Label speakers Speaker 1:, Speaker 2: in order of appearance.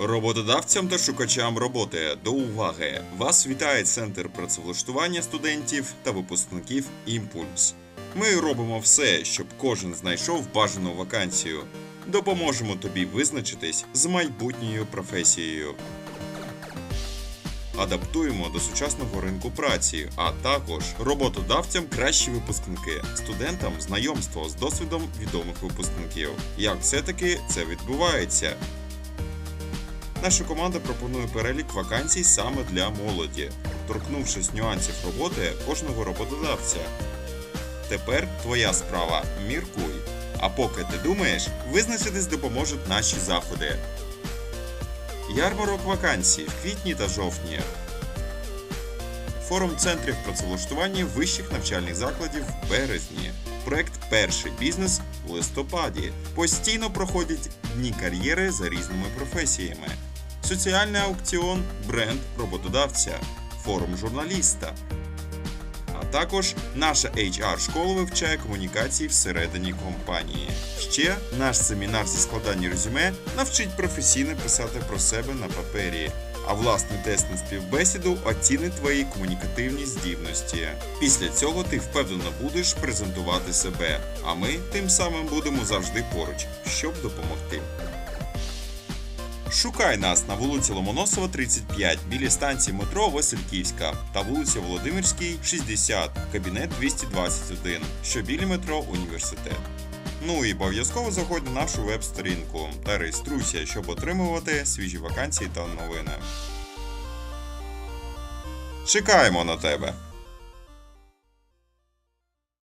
Speaker 1: Роботодавцям та шукачам роботи до уваги! Вас вітає Центр працевлаштування студентів та випускників Імпульс. Ми робимо все, щоб кожен знайшов бажану вакансію. Допоможемо тобі визначитись з майбутньою професією. Адаптуємо до сучасного ринку праці, а також роботодавцям кращі випускники, студентам знайомство з досвідом відомих випускників. Як все-таки це відбувається? Наша команда пропонує перелік вакансій саме для молоді, торкнувшись нюансів роботи кожного роботодавця. Тепер твоя справа міркуй. А поки ти думаєш, визначитись допоможуть наші заходи. Ярмарок вакансій в квітні та жовтні. Форум центрів працевлаштування вищих навчальних закладів в березні. Проект Перший бізнес в листопаді. Постійно проходять дні кар'єри за різними професіями. Соціальний аукціон бренд роботодавця, форум журналіста. А також наша HR-школа вивчає комунікації всередині компанії. Ще наш семінар зі складання резюме навчить професійно писати про себе на папері. А власний тест на співбесіду оцінить твої комунікативні здібності. Після цього ти впевнено будеш презентувати себе, а ми тим самим будемо завжди поруч, щоб допомогти. Шукай нас на вулиці Ломоносова, 35, біля станції метро Васильківська та вулиці Володимирській, 60, кабінет 221, що біля метро Університет. Ну і обов'язково заходь на нашу веб-сторінку та реєструйся, щоб отримувати свіжі вакансії та новини. Чекаємо на тебе!